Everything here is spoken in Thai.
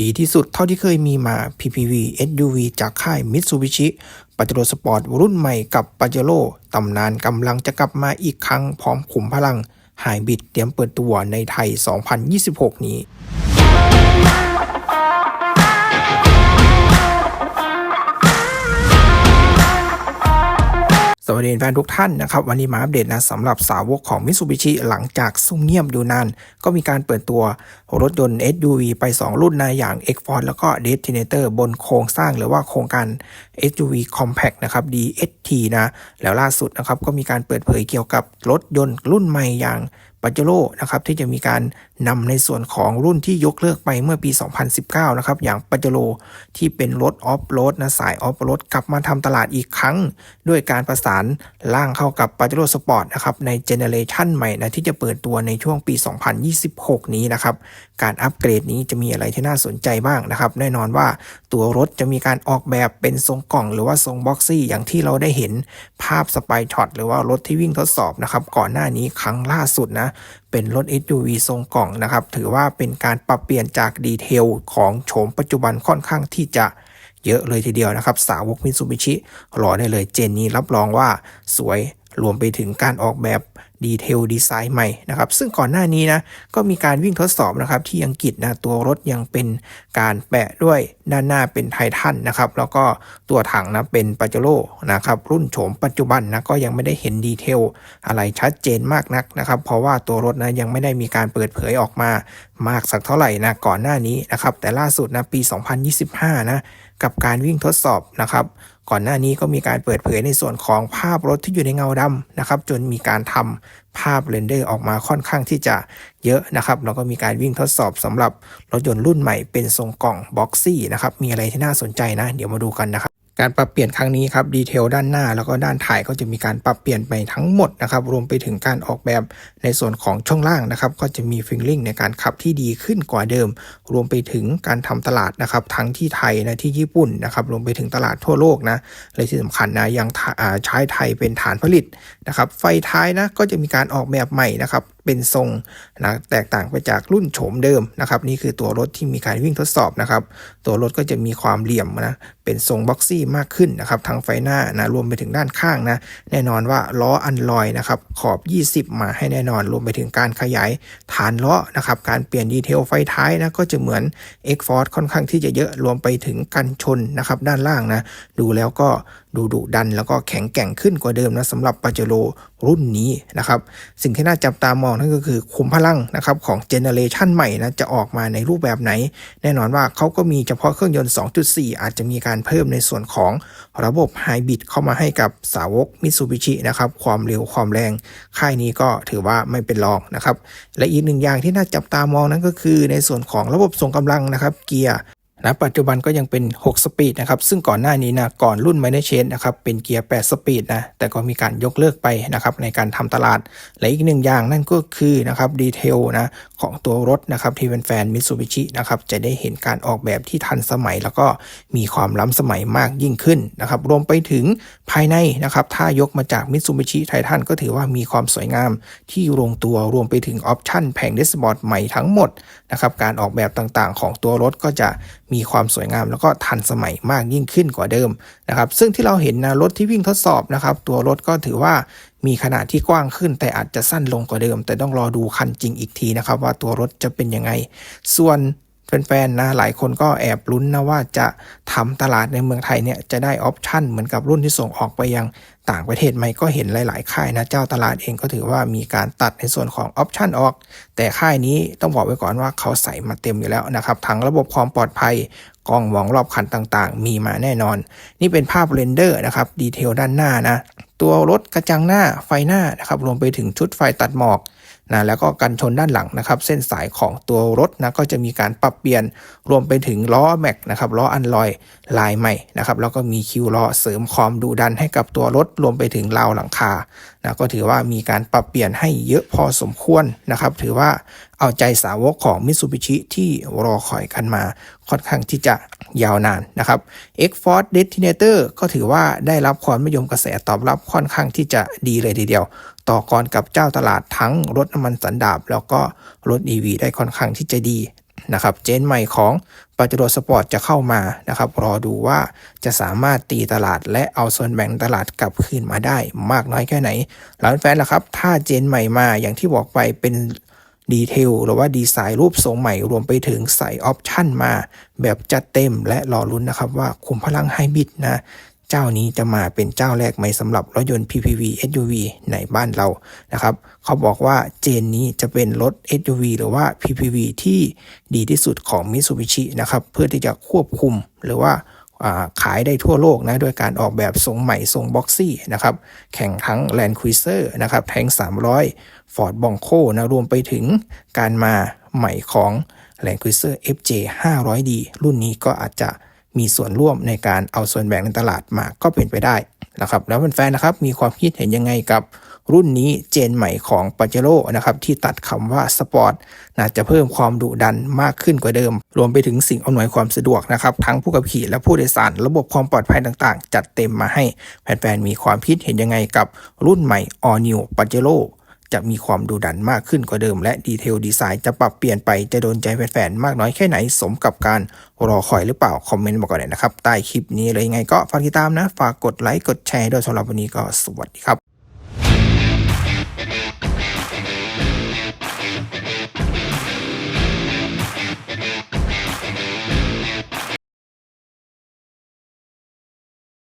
ดีที่สุดเท่าที่เคยมีมา PPV SUV จากค่าย Mitsubishi ป a จ e r o Sport รุ่นใหม่กับ p a j e r o ตำนานกำลังจะกลับมาอีกครั้งพร้อมขุมพลังหายบิดเตรียมเปิดตัวในไทย 2026 นี้ สวัสดีแฟนทุกท่านนะครับ วันนี้มาอัปเดตนะสำหรับสาวกของ Mitsubishi หลังจากซุ่มเงียบอยู่นาน ก็มีการเปิดตัวรถยนต์ SUV ไป 2 รุ่นนะอย่าง X-Force แล้วก็ Destinator บนโครงสร้างหรือว่าโครงการ SUV Compact นะครับ DST นะ แล้วล่าสุดนะครับ ก็มีการเปิดเผยเกี่ยวกับรถยนต์รุ่นใหม่อย่าง ป a เจโร่นะครับที่จะมีการนำในส่วนของรุ่นที่ยกเลิกไปเมื่อปี 2019 นะครับ อย่างป a เจโร่ที่เป็นรถออฟโรดนะสายออฟโรดกลับมาทำตลาดอีกครั้ง ด้วยการประสานล่างเข้ากับป a เจโร่สปอร์ตนะครับในเจเนเรชันใหม่นะที่จะเปิดตัวในช่วงปี 2026 นี้นะครับ การอัปเกรดนี้จะมีอะไรที่น่าสนใจบ้างนะครับ แน่นอนว่า ตัวรถจะมีการออกแบบเป็นทรงกล่องหรือว่าทรงบ็อกซี่อย่างที่เราได้เห็นภาพสไปช็อตหรือว่ารถที่วิ่งทดสอบนะครับ ก่อนหน้านี้ครั้งล่าสุดนะเป็นรถ SUV ทรงกล่องนะครับ ถือว่าเป็นการปรับเปลี่ยนจากดีเทลของโฉมปัจจุบันค่อนข้างที่จะเยอะเลยทีเดียวนะครับ สาวกมิตซูบิชิรอได้เลยเจนนี้รับรองว่าสวยรวมไปถึงการออกแบบ ดีเทลดีไซน์ใหม่นะครับ ซึ่งก่อนหน้านี้นะ ก็มีการวิ่งทดสอบนะครับ ที่อังกฤษนะ ตัวรถยังเป็นการแปะด้วยด้านหน้าเป็นไททันนะครับ แล้วก็ตัวถังนะเป็นปาเจโร่นะครับ รุ่นโฉมปัจจุบันนะ ก็ยังไม่ได้เห็นดีเทลอะไรชัดเจนมากนักนะครับ เพราะว่าตัวรถนะยังไม่ได้มีการเปิดเผยออกมามากสักเท่าไหร่นะก่อนหน้านี้นะครับ แต่ล่าสุดนะปี 2025 นะ กับการวิ่งทดสอบนะครับ ก่อนหน้านี้ก็มีการเปิดเผยในส่วนของภาพรถที่อยู่ในเงาดำนะครับ จนมีการทำภาพเรนเดอร์ออกมาค่อนข้างที่จะเยอะนะครับ แล้วก็มีการวิ่งทดสอบสำหรับรถยนต์รุ่นใหม่เป็นทรงกล่องบ็อกซี่นะครับ มีอะไรที่น่าสนใจนะ เดี๋ยวมาดูกันนะครับ การปรับเปลี่ยนครั้งนี้ครับดีเทลด้านหน้าแล้วก็ด้านถ่ายก็จะมีการปรับเปลี่ยนไปทั้งหมดนะครับรวมไปถึงการออกแบบในส่วนของช่องล่างนะครับก็จะมีฟิลลิ่งในการขับที่ดีขึ้นกว่าเดิม รวมไปถึงการทำตลาดนะครับทั้งที่ไทยนะที่ญี่ปุ่นนะครับรวมไปถึงตลาดทั่วโลกนะเลยที่สำคัญนะยังใช้ไทยเป็นฐานผลิตนะครับไฟท้ายนะก็จะมีการออกแบบใหม่นะครับ เป็นทรงนะแตกต่างไปจากรุ่นโฉมเดิมนะครับ นี่คือตัวรถที่มีการวิ่งทดสอบนะครับ ตัวรถก็จะมีความเหลี่ยมนะเป็นทรงบ็อกซี่มากขึ้นนะครับทางไฟหน้านะรวมไปถึงด้านข้างนะแน่นอนว่าล้ออันลอยนะครับขอบ 20 มาให้แน่นอน รวมไปถึงการขยายฐานล้อนะครับการเปลี่ยนดีเทลไฟท้ายนะก็จะเหมือน X Force ค่อนข้างที่จะเยอะรวมไปถึงกันชนนะครับด้านล่างนะดูแล้วก็ ดูดุดัน แล้วก็แข็งแกร่งขึ้นกว่าเดิมนะสำหรับปาเจโรรุ่นนี้นะครับ สิ่งที่น่าจับตามองนั่นก็คือคุมพลังนะครับของเจเนเรชันใหม่นะจะออกมาในรูปแบบไหน แน่นอนว่าเขาก็มีเฉพาะเครื่องยนต์ 2.4 อาจจะมีการเพิ่มในส่วนของระบบไฮบริดเข้ามาให้กับสาวกมิตซูบิชินะครับความเร็วความแรง ค่ายนี้ก็ถือว่าไม่เป็นรองนะครับ และอีกหนึ่งอย่างที่น่าจับตามองนั่นก็คือในส่วนของระบบส่งกำลังนะครับเกียร์ นะปัจจุบันก็ยังเป็น 6 สปีดนะครับ ซึ่งก่อนหน้านี้นะก่อนรุ่นไมเนเชนนะครับเป็นเกียร์ 8 สปีดนะแต่ก็มีการยกเลิกไปนะครับในการทำตลาด และอีกหนึ่งอย่างนั่นก็คือนะครับดีเทลนะของตัวรถนะครับที่เป็นแฟนมิตซูบิชินะครับจะได้เห็นการออกแบบที่ทันสมัย แล้วก็มีความล้ำสมัยมากยิ่งขึ้นนะครับรวมไปถึงภายในนะครับถ้ายกมาจากมิตซูบิชิไททันก็ถือว่ามีความสวยงามที่ลงตัวรวมไปถึงออปชั่นแผงเดสบอร์ดใหม่ทั้งหมดนะครับการออกแบบต่างๆ ของตัวรถก็จะมีีความสวยงามแล้วก็ทันสมัยมากยิ่งขึ้นกว่าเดิมนะครับ ซึ่งที่เราเห็นนะรถที่วิ่งทดสอบนะครับ ตัวรถก็ถือว่ามีขนาดที่กว้างขึ้น แต่อาจจะสั้นลงกว่าเดิม แต่ต้องรอดูคันจริงอีกทีนะครับ ว่าตัวรถจะเป็นยังไง ส่วน แฟนๆนะหลายคนก็แอบลุ้นนะว่าจะทำตลาดในเมืองไทยเนี่ยจะได้ออปชั่นเหมือนกับรุ่นที่ส่งออกไปยังต่างประเทศไหมก็เห็นหลาย ๆ ค่ายนะเจ้าตลาดเองก็ถือว่ามีการตัดในส่วนของออปชั่นออก แต่ค่ายนี้ต้องบอกไว้ก่อนว่าเขาใส่มาเต็มอยู่แล้วนะครับทั้งระบบความปลอดภัยกล้องมองรอบคันต่างๆ มีมาแน่นอน นี่เป็นภาพเรนเดอร์นะครับดีเทลด้านหน้านะตัวรถกระจังหน้าไฟหน้านะครับรวมไปถึงชุดไฟตัดหมอก นะแล้วก็กันชนด้านหลังนะครับ เส้นสายของตัวรถนะก็จะมีการปรับเปลี่ยนรวมไปถึงล้อแม็กนะครับล้ออันลอยลายใหม่นะครับแล้วก็มีคิวล้อเสริมความดุดันให้กับตัวรถรวมไปถึงราวหลังคานะก็ถือว่ามีการปรับเปลี่ยนให้เยอะพอสมควรนะครับ ถือว่าเอาใจสาวกของมิตซูบิชิที่รอคอยกันมาค่อนข้างที่จะยาวนานนะครับ X-Force Destinator ก็ถือว่าได้รับความนิยมกระแสตอบรับค่อนข้างที่จะดีเลยทีเดียว ต่อกรกับเจ้าตลาดทั้งรถน้ำมันสันดาบ แล้วก็รถ EV ได้ค่อนข้างที่จะดีนะครับเจนใหม่ของปาเจโรสปอร์ตจะเข้ามานะครับ รอดูว่าจะสามารถตีตลาดและเอาส่วนแบ่งตลาดกลับคืนมาได้มากน้อยแค่ไหนหลานแฟนล่ะครับ ถ้าเจนใหม่มาอย่างที่บอกไปเป็น ดีเทลหรือว่าดีไซน์รูปทรงใหม่รวมไปถึงใส่ออปชันมา แบบจัดเต็มและรอลุ้นนะครับว่าคุมพลังไฮบริดนะ เจ้านี้จะมาเป็นเจ้าแรกไหมสำหรับรถยนต์ PPV SUV ในบ้านเรานะครับ เขาบอกว่าเจนนี้จะเป็นรถ SUV หรือว่า PPV ที่ดีที่สุดของ Mitsubishi นะครับ เพื่อที่จะควบคุมหรือว่า ขายได้ทั่วโลกนะด้วยการออกแบบทรงใหม่ทรงบ็อกซี่นะครับแข่งทั้ง Land Cruiser นะครับแทง300 Ford Bronco นะรวมไปถึงการมาใหม่ของ Land Cruiser FJ 500D รุ่นนี้ก็อาจจะ มีส่วนร่วมในการเอาส่วนแบ่งในตลาดมาก็เป็นไปได้นะครับแล้วแฟนๆนะครับมีความคิดเห็นยังไงกับรุ่นนี้เจนใหม่ของปาเจโร่นะครับที่ตัดคำว่าสปอร์ตน่าจะเพิ่มความดุดันมากขึ้นกว่าเดิม รวมไปถึงสิ่งอำนวยความสะดวกนะครับทั้งผู้ขับขี่และผู้โดยสาร ระบบความปลอดภัยต่างๆ จัดเต็มมาให้แฟนๆมีความคิดเห็นยังไงกับรุ่นใหม่ All New p a j e r o จะมีความดุดันมากขึ้นกว่าเดิม และดีเทลดีไซน์จะปรับเปลี่ยนไปจะโดนใจแฟนๆมากน้อยแค่ไหนสมกับการรอคอยหรือเปล่า คอมเมนต์มาก่อนเลยนะครับ ใต้คลิปนี้เลยยังไงก็ฝากติดตามนะ ฝากกดไลค์กดแชร์ด้วยสำหรับวันนี้ก็สวัสดีครับ